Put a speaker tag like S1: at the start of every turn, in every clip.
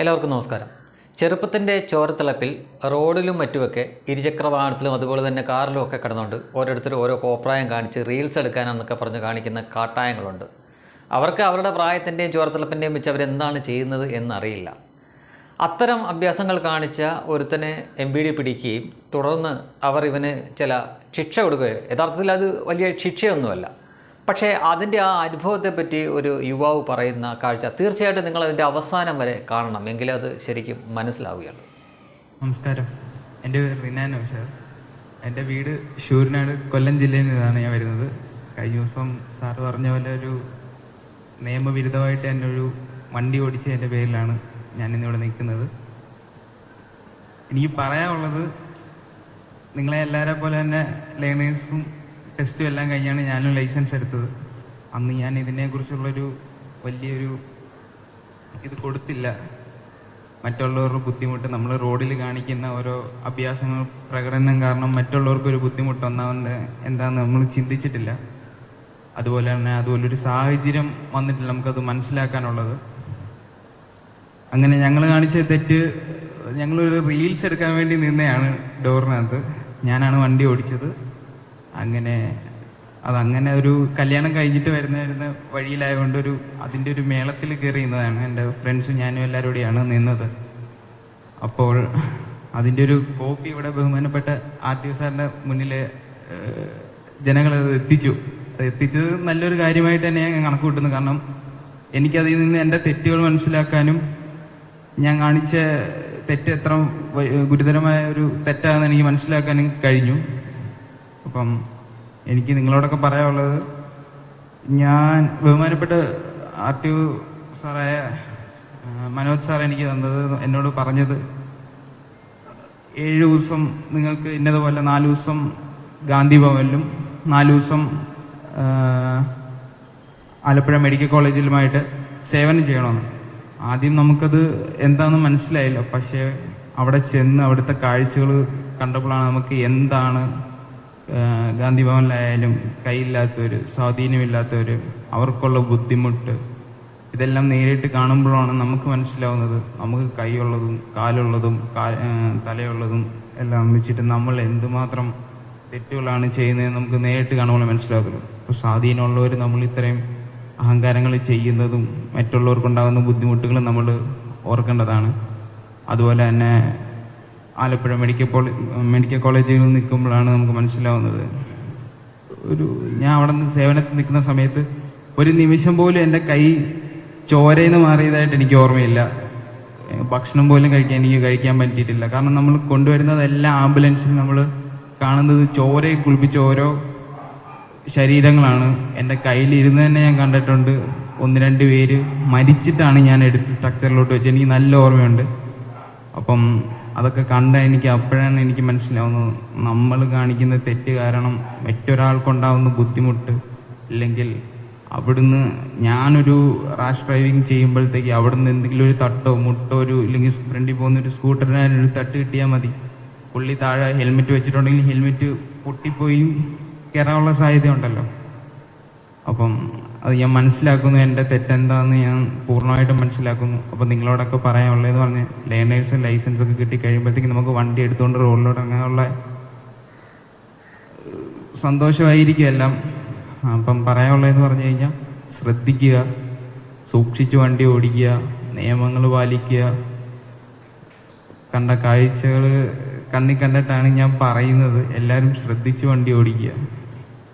S1: എല്ലാവർക്കും നമസ്കാരം. ചെറുപ്പത്തിന്റെ ചോരത്തിളപ്പിൽ റോഡിലും മറ്റുമൊക്കെ ഇരുചക്ര വാഹനത്തിലും അതുപോലെ തന്നെ കാറിലും ഒക്കെ കിടന്നുകൊണ്ട് ഓരോരുത്തരും ഓരോ കോപ്രായം കാണിച്ച് റീൽസ് എടുക്കാനെന്നൊക്കെ പറഞ്ഞ് കാണിക്കുന്ന കാട്ടായങ്ങളുണ്ട്. അവർക്ക് അവരുടെ പ്രായത്തിന്റെയും ചോരത്തിളപ്പിന്റെയും വെച്ച് അവരെന്താണ് ചെയ്യുന്നത് എന്നറിയില്ല. അത്തരം അഭ്യാസങ്ങൾ കാണിച്ച ഒരുത്തനെ എം ബി ഡി പിടിക്കുകയും തുടർന്ന് അവർ ഇവന് ചില ശിക്ഷ കൊടുക്കുകയും യഥാർത്ഥത്തിൽ അത് വലിയ ശിക്ഷയൊന്നുമല്ല. പക്ഷേ അതിന്റെ ആ അനുഭവത്തെ പറ്റി ഒരു യുവാവ് പറയുന്ന കാഴ്ച തീർച്ചയായിട്ടും നിങ്ങൾ അതിന്റെ അവസാനം വരെ കാണണം എങ്കിലേ അത് ശരിക്കും മനസ്സിലാവുകയുള്ളൂ.
S2: നമസ്കാരം. എന്റെ പേര് റിനാൻ നൗഷാർ എന്റെ വീട് ഷൂരിനാട് കൊല്ലം ജില്ലയിൽ നിന്നാണ് ഞാൻ വരുന്നത്. കഴിഞ്ഞ ദിവസം സാർ പറഞ്ഞ പോലെ ഒരു നിയമവിരുദ്ധമായിട്ട് എന്റെ ഒരു വണ്ടി ഓടിച്ച് എന്റെ പേരിലാണ് ഞാൻ ഇന്നിവിടെ നിൽക്കുന്നത്. എനിക്ക് പറയാനുള്ളത് നിങ്ങളെ എല്ലാവരെ പോലെ തന്നെ ലേണേഴ്സും ടെസ്റ്റും എല്ലാം കഴിഞ്ഞാണ് ഞാനും ലൈസൻസ് എടുത്തത്. അന്ന് ഞാൻ ഇതിനെക്കുറിച്ചുള്ളൊരു വലിയൊരു ഇത് കൊടുത്തില്ല. മറ്റുള്ളവരുടെ ബുദ്ധിമുട്ട് നമ്മൾ റോഡിൽ കാണിക്കുന്ന ഓരോ അഭ്യാസങ്ങൾ പ്രകടനം കാരണം മറ്റുള്ളവർക്ക് ഒരു ബുദ്ധിമുട്ട് ഒന്നാമത് എന്താന്ന് നമ്മൾ ചിന്തിച്ചിട്ടില്ല. അതുപോലെ തന്നെ അതുപോലൊരു സാഹചര്യം വന്നിട്ടില്ല നമുക്കത് മനസ്സിലാക്കാനുള്ളത്. അങ്ങനെ ഞങ്ങൾ കാണിച്ച തെറ്റ് ഞങ്ങളൊരു റീൽസ് എടുക്കാൻ വേണ്ടി നിന്നെയാണ് ഡോറിനകത്ത്. ഞാനാണ് വണ്ടി ഓടിച്ചത്. അങ്ങനെ അതങ്ങനെ ഒരു കല്യാണം കഴിഞ്ഞിട്ട് വരുന്ന വരുന്ന വഴിയിലായതുകൊണ്ട് ഒരു അതിന്റെ ഒരു മേളത്തിൽ കയറിയുന്നതാണ് എന്റെ ഫ്രണ്ട്സും ഞാനും എല്ലാവരോടെയാണ് നിന്നത്. അപ്പോൾ അതിന്റെ ഒരു കോപ്പി ഇവിടെ ബഹുമാനപ്പെട്ട ഒ സാറിന്റെ മുന്നിൽ ജനങ്ങൾ എത്തിച്ചു. എത്തിച്ചത് നല്ലൊരു കാര്യമായിട്ട് തന്നെ ഞാൻ കണക്ക് കൂട്ടുന്നു കാരണം എനിക്കതിൽ നിന്ന് എന്റെ തെറ്റുകൾ മനസ്സിലാക്കാനും ഞാൻ കാണിച്ച തെറ്റ് എത്ര ഗുരുതരമായ ഒരു തെറ്റാണെന്ന് എനിക്ക് മനസ്സിലാക്കാനും കഴിഞ്ഞു. അപ്പം എനിക്ക് നിങ്ങളോടൊക്കെ പറയാനുള്ളത് ഞാൻ ബഹുമാനപ്പെട്ട ആർ ടി സാറായ മനോജ് സാർ എനിക്ക് തന്നത് എന്നോട് പറഞ്ഞത് ഏഴ് ദിവസം നിങ്ങൾക്ക് ഇന്നതുപോലെ നാല് ദിവസം ഗാന്ധി ഭവനിലും നാല് ദിവസം ആലപ്പുഴ മെഡിക്കൽ കോളേജിലുമായിട്ട് സേവനം ചെയ്യണമെന്ന്. ആദ്യം നമുക്കത് എന്താണെന്ന് മനസ്സിലായില്ല. പക്ഷേ അവിടെ ചെന്ന് അവിടുത്തെ കാഴ്ചകൾ കണ്ടപ്പോഴാണ് നമുക്ക് എന്താണ് ഗാന്ധി ഭവനിലായാലും കൈയില്ലാത്തവർ സ്വാധീനമില്ലാത്തവർ അവർക്കുള്ള ബുദ്ധിമുട്ട് ഇതെല്ലാം നേരിട്ട് കാണുമ്പോഴാണ് നമുക്ക് മനസ്സിലാവുന്നത്. നമുക്ക് കൈയുള്ളതും കാലുള്ളതും തലയുള്ളതും എല്ലാം വെച്ചിട്ട് നമ്മൾ എന്തുമാത്രം തെറ്റുകളാണ് ചെയ്യുന്നതെന്ന് നമുക്ക് നേരിട്ട് കാണുമ്പോൾ മനസ്സിലാകുള്ളൂ അപ്പോൾ സ്വാധീനമുള്ളവർ നമ്മൾ ഇത്രയും അഹങ്കാരങ്ങൾ ചെയ്യുന്നതും മറ്റുള്ളവർക്കുണ്ടാകുന്ന ബുദ്ധിമുട്ടുകളും നമ്മൾ ഓർക്കേണ്ടതാണ്. അതുപോലെ തന്നെ ആലപ്പുഴ മെഡിക്കൽ കോളേജ് മെഡിക്കൽ കോളേജിൽ നിൽക്കുമ്പോഴാണ് നമുക്ക് മനസ്സിലാവുന്നത്. ഒരു ഞാൻ അവിടെ നിന്ന് സേവനത്തിൽ നിൽക്കുന്ന സമയത്ത് ഒരു നിമിഷം പോലും എന്റെ കൈ ചോരയിൽ നിന്ന് മാറിയതായിട്ട് എനിക്ക് ഓർമ്മയില്ല. ഭക്ഷണം പോലും കഴിക്കാൻ എനിക്ക് കഴിക്കാൻ പറ്റിയിട്ടില്ല. കാരണം നമ്മൾ കൊണ്ടുവരുന്നത് എല്ലാ ആംബുലൻസിലും നമ്മൾ കാണുന്നത് ചോരയെ കുളിപ്പിച്ച ഓരോ ശരീരങ്ങളാണ്. എന്റെ കയ്യിൽ ഇരുന്ന് തന്നെ ഞാൻ കണ്ടിട്ടുണ്ട്. ഒന്ന് രണ്ട് പേര് മരിച്ചിട്ടാണ് ഞാൻ എടുത്ത് സ്ട്രക്ചറിലോട്ട് വെച്ചത്. എനിക്ക് നല്ല ഓർമ്മയുണ്ട്. അപ്പം അതൊക്കെ കണ്ട എനിക്ക് അപ്പോഴാണ് എനിക്ക് മനസ്സിലാവുന്നത്. നമ്മൾ കാണിക്കുന്ന തെറ്റ് കാരണം മറ്റൊരാൾക്കുണ്ടാവുന്ന ബുദ്ധിമുട്ട് ഇല്ലെങ്കിൽ അവിടുന്ന് ഞാനൊരു റാഷ് ഡ്രൈവിങ് ചെയ്യുമ്പോഴത്തേക്ക് അവിടുന്ന് എന്തെങ്കിലും ഒരു തട്ടോ മുട്ടോ ഒരു ഇല്ലെങ്കിൽ ഫ്രണ്ടിൽ പോകുന്ന ഒരു സ്കൂട്ടറിന് ഒരു തട്ട് കിട്ടിയാൽ മതി. പുള്ളി താഴെ ഹെൽമെറ്റ് വെച്ചിട്ടുണ്ടെങ്കിൽ ഹെൽമെറ്റ് പൊട്ടിപ്പോയി കയറാനുള്ള സാധ്യത ഉണ്ടല്ലോ അപ്പം അത് ഞാൻ മനസ്സിലാക്കുന്നു. എന്റെ തെറ്റെന്താന്ന് ഞാൻ പൂർണമായിട്ടും മനസ്സിലാക്കുന്നു. അപ്പം നിങ്ങളോടൊക്കെ പറയാനുള്ളതെന്ന് പറഞ്ഞ് ലേണേഴ്സ് ലൈസൻസ് ഒക്കെ കിട്ടി കഴിയുമ്പോഴത്തേക്ക് നമുക്ക് വണ്ടി എടുത്തുകൊണ്ട് റോഡിലോട്ട് അങ്ങനെയുള്ള സന്തോഷമായിരിക്കും എല്ലാം അപ്പം പറയാനുള്ളതെന്ന് പറഞ്ഞു കഴിഞ്ഞാൽ ശ്രദ്ധിക്കുക സൂക്ഷിച്ച് വണ്ടി ഓടിക്കുക നിയമങ്ങൾ പാലിക്കുക. കണ്ട കാഴ്ചകൾ കണ്ണി കണ്ടിട്ടാണ് ഞാൻ പറയുന്നത്. എല്ലാവരും ശ്രദ്ധിച്ച് വണ്ടി ഓടിക്കുക.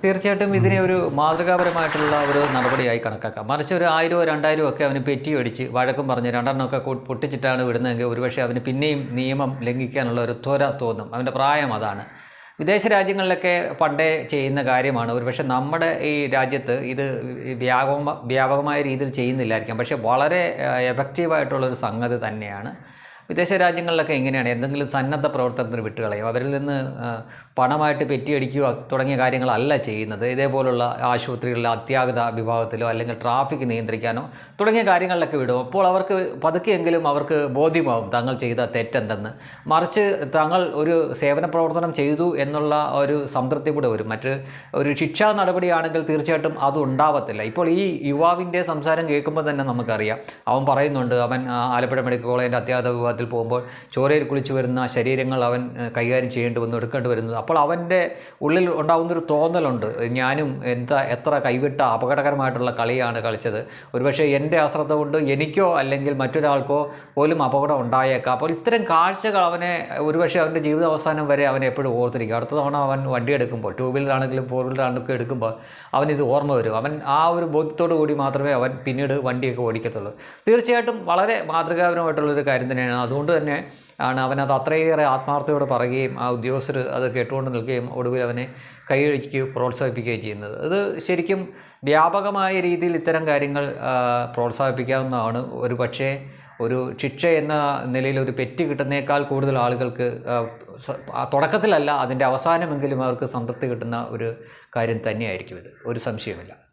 S1: തീർച്ചയായിട്ടും ഇതിനെ ഒരു മാതൃകാപരമായിട്ടുള്ള ഒരു നടപടിയായി കണക്കാക്കാം. മറിച്ച് ഒരു ആയിരമോ രണ്ടായിരമോ ഒക്കെ അവന് പെറ്റി വഴക്കും പറഞ്ഞ് രണ്ടെണ്ണമൊക്കെ പൊട്ടിച്ചിട്ടാണ് വിടുന്നതെങ്കിൽ ഒരുപക്ഷെ അവന് പിന്നെയും നിയമം ലംഘിക്കാനുള്ള ഒരു ത്വര തോന്നും. അവന്റെ പ്രായം അതാണ്. വിദേശ രാജ്യങ്ങളിലൊക്കെ പണ്ടേ ചെയ്യുന്ന കാര്യമാണ്. ഒരുപക്ഷെ നമ്മുടെ ഈ രാജ്യത്ത് ഇത് വ്യാപക വ്യാപകമായ രീതിയിൽ ചെയ്യുന്നില്ലായിരിക്കാം. പക്ഷേ വളരെ എഫക്റ്റീവായിട്ടുള്ളൊരു സംഗതി തന്നെയാണ്. വിദേശ രാജ്യങ്ങളിലൊക്കെ എങ്ങനെയാണ്? എന്തെങ്കിലും സന്നദ്ധ പ്രവർത്തനത്തിന് വിട്ടുകളയോ അവരിൽ നിന്ന് പണമായിട്ട് പെറ്റിയടിക്കുക തുടങ്ങിയ കാര്യങ്ങളല്ല ചെയ്യുന്നത്. ഇതേപോലുള്ള ആശുപത്രികളിലെ അത്യാഗത വിഭാഗത്തിലോ അല്ലെങ്കിൽ ട്രാഫിക് നിയന്ത്രിക്കാനോ തുടങ്ങിയ കാര്യങ്ങളിലൊക്കെ വിടും. അപ്പോൾ അവർക്ക് പതുക്കെയെങ്കിലും അവർക്ക് ബോധ്യമാവും തങ്ങൾ ചെയ്ത തെറ്റെന്തെന്ന്. മറിച്ച് തങ്ങൾ ഒരു സേവന പ്രവർത്തനം ചെയ്തു എന്നുള്ള ഒരു സംതൃപ്തി കൂടെ വരും. മറ്റ് ഒരു ശിക്ഷാ നടപടിയാണെങ്കിൽ തീർച്ചയായിട്ടും അത് ഉണ്ടാവത്തില്ല. ഇപ്പോൾ ഈ യുവാവിന്റെ സംസാരം കേൾക്കുമ്പോൾ തന്നെ നമുക്കറിയാം. അവൻ പറയുന്നുണ്ട് അവൻ ആലപ്പുഴ മെഡിക്കൽ കോളേജിന്റെ അത്യാഗത വിഭാഗത്തിൽ പോകുമ്പോൾ ചോരയിൽ കുളിച്ചു വരുന്ന ശരീരങ്ങൾ അവൻ കൈകാര്യം ചെയ്യേണ്ടി വന്നു എടുക്കേണ്ടി വരുന്നത്. അപ്പോൾ അവന്റെ ഉള്ളിൽ ഉണ്ടാകുന്നൊരു തോന്നലുണ്ട്. ഞാനും എന്താ എത്ര കൈവിട്ട അപകടകരമായിട്ടുള്ള കളിയാണ് കളിച്ചത്. ഒരുപക്ഷെ എന്റെ അശ്രദ്ധ കൊണ്ട് എനിക്കോ അല്ലെങ്കിൽ മറ്റൊരാൾക്കോ പോലും അപകടം ഉണ്ടായേക്കാം. അപ്പോൾ ഇത്തരം കാഴ്ചകൾ അവനെ ഒരുപക്ഷെ അവന്റെ ജീവിത അവസാനം വരെ അവനെ എപ്പോഴും ഓർത്തിരിക്കും. അടുത്ത തവണ അവൻ വണ്ടി എടുക്കുമ്പോൾ ടൂ വീലറാണെങ്കിലും ഫോർ വീലറാണെങ്കിലും എടുക്കുമ്പോൾ അവനിത് ഓർമ്മ വരും. അവൻ ആ ഒരു ബോധ്യത്തോടു കൂടി മാത്രമേ അവൻ പിന്നീട് വണ്ടിയൊക്കെ ഓടിക്കത്തുള്ളൂ. തീർച്ചയായിട്ടും വളരെ മാതൃകാപരമായിട്ടുള്ളൊരു കാര്യം തന്നെയാണ് അതുകൊണ്ട് തന്നെ ആണ് അവനത് അത്രയേറെ ആത്മാർത്ഥയോടെ പറയുകയും ആ ഉദ്യോഗസ്ഥർ അത് കേട്ടുകൊണ്ട് നിൽക്കുകയും ഒടുവിൽ അവനെ കൈയഴിക്കുകയും പ്രോത്സാഹിപ്പിക്കുകയും ചെയ്യുന്നത്. അത് ശരിക്കും വ്യാപകമായ രീതിയിൽ ഇത്തരം കാര്യങ്ങൾ പ്രോത്സാഹിപ്പിക്കാവുന്നതാണ്. ഒരു പക്ഷേ ഒരു ശിക്ഷ എന്ന നിലയിൽ ഒരു പെറ്റ് കിട്ടുന്നേക്കാൾ കൂടുതൽ ആളുകൾക്ക് തുടക്കത്തിലല്ല അതിന്റെ അവസാനമെങ്കിലും അവർക്ക് സംതൃപ്തി കിട്ടുന്ന ഒരു കാര്യം തന്നെയായിരിക്കും ഇത്. ഒരു സംശയമില്ല